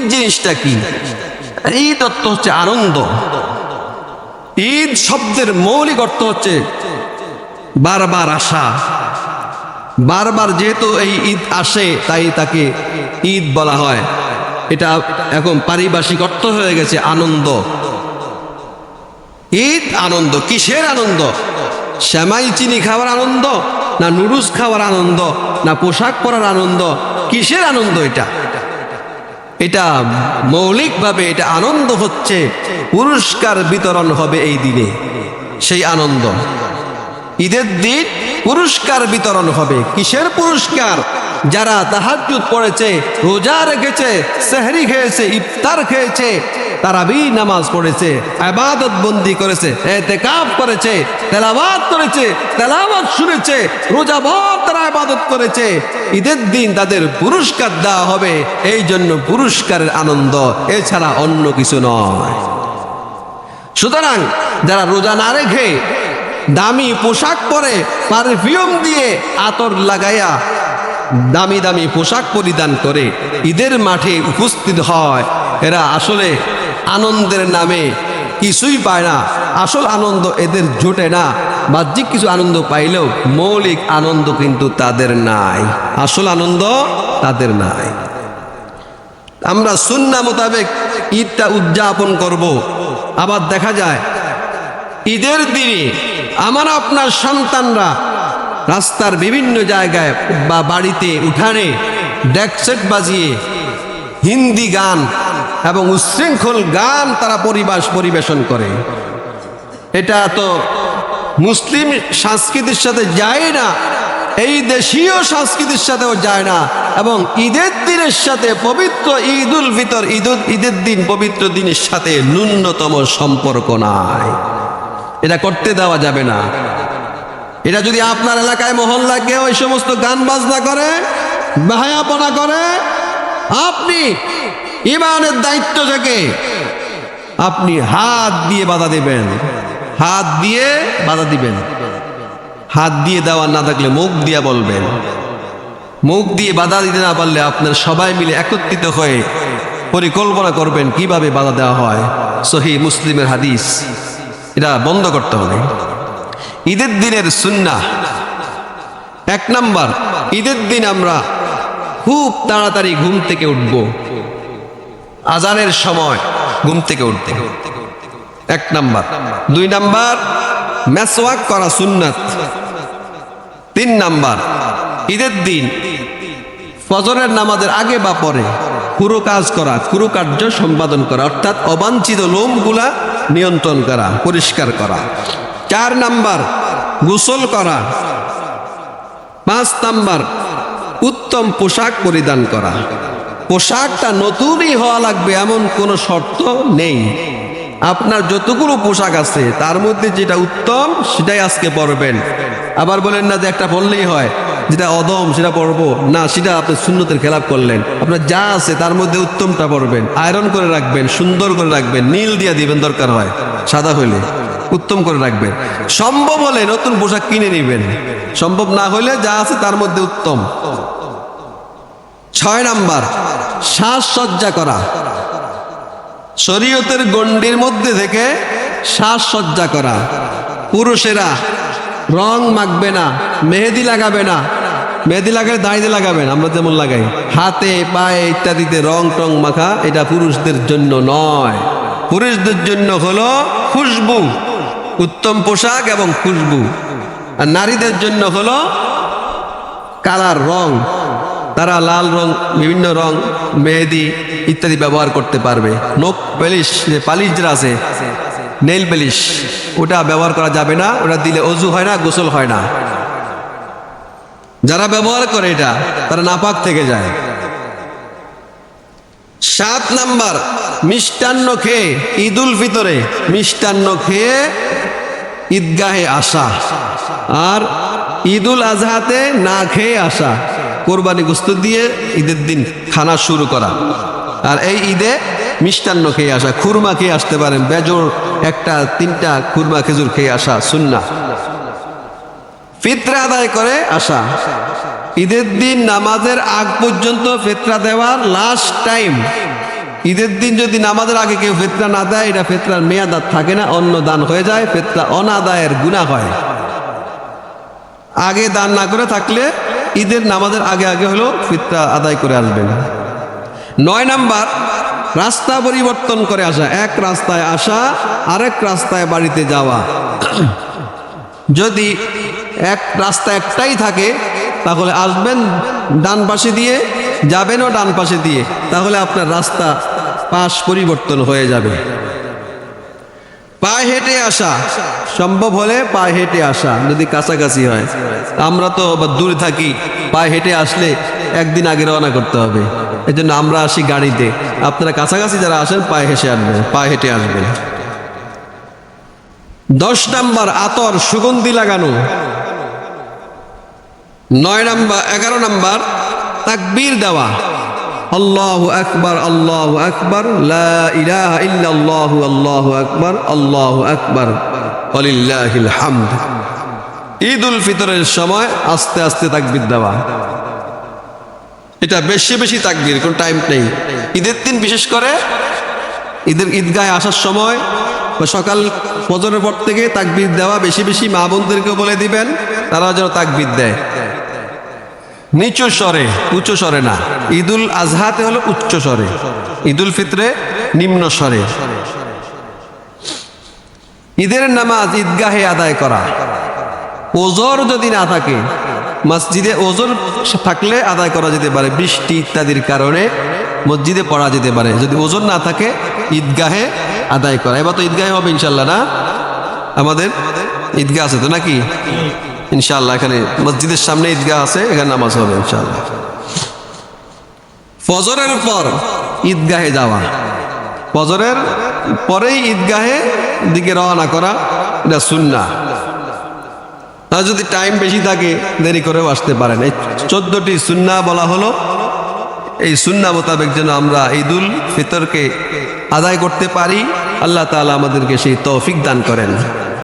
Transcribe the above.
ঈদ জিনিসটা কি? ঈদ অর্থ হচ্ছে আনন্দ। ঈদ শব্দের মৌলিক অর্থ হচ্ছে বারবার আসা। বারবার যেহেতু এই ঈদ আসে, তাই তাকে ঈদ বলা হয়। এটা এখন পারিভাষিক অর্থ হয়ে গেছে আনন্দ। ঈদ আনন্দ, কিসের আনন্দ? শ্যামাই চিনি খাওয়ার আনন্দ, না নুডলস খাওয়ার আনন্দ, না পোশাক পরার আনন্দ, কিসের আনন্দ এটা? এটা মৌলিকভাবে এটা আনন্দ হচ্ছে, পুরস্কার বিতরণ হবে এই দিনে, সেই আনন্দ। ঈদের দিন পুরস্কার বিতরণ হবে। কিসের পুরস্কার? যারা তাহাজুদ পড়েছে, রোজা রেখেছে, সেহরি খেয়েছে, ইফতার খেয়েছে তারাবি নামাজ পড়েছে, আবাদত বন্দি করেছে এতেকাব করেছে তেলাবাদ করেছে তেলাবাদ শুনেছে, রোজা ভর তারা আবাদত করেছে। ঈদের দিন তাদের পুরস্কার দেওয়া হবে, এই জন্য পুরস্কারের আনন্দ, এছাড়া অন্য কিছু নয়। সুতরাং যারা রোজা না রেখে দামি পোশাক পরে পারফিউম দিয়ে আতর লাগাইয়া দামি দামি পোশাক পরিধান করে ঈদের মাঠে উপস্থিত হয়, এরা আসলে আনন্দের নামে কিছুই পায় না। আসল আনন্দ এদের জোটে না। বাহ্যিক কিছু আনন্দ পাইলেও মৌলিক আনন্দ কিন্তু তাদের নাই। আসল আনন্দ তাদের নাই। আমরা সুন্না মোতাবেক ঈদটা উদযাপন করব। আবার দেখা যায়, ঈদের দিনে আমার আপনার সন্তানরা রাস্তার বিভিন্ন জায়গায় বা বাড়িতে উঠানে ডেকসেট বাজিয়ে হিন্দি গান এবং উচ্ছৃঙ্খল গান তারা পরিবাস পরিবেশন করে। এটা তো মুসলিম সংস্কৃতির সাথে যায় না, এই দেশীয় সংস্কৃতির সাথেও যায় না এবং ঈদের দিনের সাথে পবিত্র ঈদ উল ফিতর ঈদ ঈদের দিন, পবিত্র দিনের সাথে ন্যূনতম সম্পর্ক নাই। এটা করতে দেওয়া যাবে না। এটা যদি আপনার এলাকায় মহল্লা কেউ ওই সমস্ত গান বাজনা করে বাহায়াপনা করে, আপনি ইমানের দায়িত্ব থেকে আপনি হাত দিয়ে বাধা দেবেন। হাত দিয়ে বাধা দিবেন। হাত দিয়ে দেওয়া না থাকলে মুখ দিয়ে বলবেন। মুখ দিয়ে বাধা দিতে না পারলে আপনার সবাই মিলে একত্রিত হয়ে পরিকল্পনা করবেন কীভাবে বাধা দেওয়া হয়। সহি মুসলিমের হাদিস। এটা বন্ধ করতে হবে। ঈদের দিনের সুন্না এক নাম্বার। ঈদের দিন আমরা খুব তাড়াতাড়ি ঘুম থেকে উঠব। আজানের সময় ঘুম থেকে উঠতে। এক নাম্বার। দুই নাম্বার, মেসওয়াক করা সুন্নাত। তিন নাম্বার, ঈদের দিন ফজরের নামাজের আগে বা পরে পুরো কাজ করা, পুরো কার্য সম্পাদন করা, অর্থাৎ অবাঞ্ছিত লোমগুলা নিয়ন্ত্রণ করা, পরিষ্কার করা। চার নাম্বার, গোসল করা। পাঁচ নাম্বার, উত্তম পোশাক পরিধান করা। পোশাকটা নতুনই হওয়া লাগবে, এমন কোনো শর্ত নেই। আপনার যতগুলো পোশাক আছে, তার মধ্যে যেটা উত্তম, সেটাই আজকে পরবেন। আবার বলেন না যে একটা পরলেই হয়, যেটা অদম, সেটা পরবো। না, সেটা আপনি শূন্যতের খেলাপ করলেন। আপনার যা আছে, তার মধ্যে উত্তমটা পরবেন। আয়রন করে রাখবেন, সুন্দর করে রাখবেন, নীল দিয়ে দিবেন দরকার হয়, সাদা হইলে। উত্তম করে রাখবেন। সম্ভব হলে নতুন পোশাক কিনে নেবেন। সম্ভব না হলে যা আছে, তার মধ্যে উত্তম। ছয় নাম্বার, শ্বাসসজ্জা করা। শরীয়তের গণ্ডির মধ্যে থেকে শ্বাসসজ্জা করা। পুরুষেরা রং মাখবে না, মেহেদি লাগাবে না, মেহেদি লাগালে দাঁড়িয়ে লাগাবেন আমরা যেমন লাগাই। হাতে, পায়ে ইত্যাদিতে রং টং মাখা, এটা পুরুষদের জন্য নয়। পুরুষদের জন্য হলো খুশবু, উত্তম পোশাক এবং খুশবু। আর নারীদের জন্য হলো কালার রং। তারা লাল রং, বিভিন্ন রং, মেহেদি ইত্যাদি ব্যবহার করতে পারবে। নখ পালিশ, যে পালিশ যেটা আছে, নেইল পালিশ, ওটা ব্যবহার করা যাবে না, ওটা দিলে অজু হয় না, গোসল হয় না। যারা ব্যবহার করে এটা, তারা নাপাক থেকে যায়। সাত নাম্বার, মিষ্টান্ন খেয়ে ঈদ উল ফিতরে, মিষ্টান্ন খেয়ে ঈদগাহে আসা। আর ঈদুল আজহাতে না খেয়ে আসা। কোরবানি গোস্ত দিয়ে ঈদের দিন খানা শুরু করা। আর এই ঈদে মিষ্টান্ন খেয়ে আসা, খুরমা খেয়ে আসতে পারেন বেজোর একটা, তিনটা খুরমা খেজুর খেয়ে আসা সুন্না। ফিতরা আদায় করে আসা। ঈদের দিন নামাজের আগ পর্যন্ত ফিতরা দেওয়ার লাস্ট টাইম ঈদের দিন যদি নামাজের আগে কেউ ফেতরা না দেয়, এটা ফেতরার মেয়াদ থাকে না অন্য দান হয়ে যায়, ফেতরা অনাদায়ের গুণা হয়। আগে দান না করে থাকলে ঈদের নামাজের আগে আগে হলো ফিতরা আদায় করে আসবেন। নয় নাম্বার, রাস্তা পরিবর্তন করে আসা। এক রাস্তায় আসা, আরেক রাস্তায় বাড়িতে যাওয়া। যদি এক রাস্তা একটাই থাকে, তাহলে আসবেন ডান পাশে দিয়ে, যাবেনও ডান পাশে দিয়ে, তাহলে আপনার রাস্তা পাশ পরিবর্তন হয়ে যাবে। পায়ে হেঁটে আসা। সম্ভব হলে পায়ে হেঁটে আসা, যদি কাছাকাছি হয়। আমরা তো দূরে থাকি, পায়ে হেঁটে আসলে একদিন আগে রওনা করতে হবে। এই জন্য আমরা আসি গাড়িতে। আপনারা কাছাকাছি যারা আসেন, পায়ে হেসে আসবেন, পায়ে হেঁটে আসবেন। দশ নাম্বার, আতর, সুগন্ধি লাগানো। নয় নাম্বার, এগারো নাম্বার, তাকবীর দেওয়া। আল্লাহু আকবার আল্লাহু আকবার ইলাহা ইল্লাল্লাহু, আল্লাহু আকবার আল্লাহু আকবার। ওয়ালিল্লাহিল হামদ। ঈদ উল ফিতরের সময় আস্তে আস্তে তাকবীর দেওয়া। এটা বেশি বেশি তাকবীর, কোন টাইম নেই। ঈদের দিন বিশেষ করে ঈদের ঈদগাহে আসার সময় সকাল ফজরের পর থেকে তাকবীর দেওয়া বেশি বেশি মা বোনদেরকেও বলে দিবেন তারা যেন তাকবীর দেয়। নিচু স্বরে উচ্চ স্বরে না, ঈদুল আজহাতে হলো উচ্চ স্বরে, ঈদুল ফিতরে নিম্ন স্বরে। ঈদের নামাজ ঈদগাহে আদায় করা। ওজোর যদি না থাকে, মসজিদে ওজোর থাকলে আদায় করা যেতে পারে, বৃষ্টি ইত্যাদির কারণে মসজিদে পড়া যেতে পারে। যদি ওজন না থাকে, ঈদগাহে আদায় করা। এবার তো ঈদগাহে হবে ইনশাল্লাহ না? আমাদের ঈদগাহ আছে তো নাকি? ইনশাল্লাহ এখানে মসজিদের সামনে ঈদগাহ আছে, এখানে নামাজ হবে ইনশাল্লাহ ফজরের পর ঈদগাহে যাওয়া। ফজরের পরেই ঈদগাহে দিকে রওনা করা, এটা সুন্না আর যদি টাইম বেশি থাকে, দেরি করেও আসতে পারেন। এই চোদ্দটি সুন্না বলা হলো। এই সুন্না মোতাবেক যেন আমরা ঈদুল ফিতরকে আদায় করতে পারি, আল্লাহ তালা আমাদেরকে সেই তৌফিক দান করেন।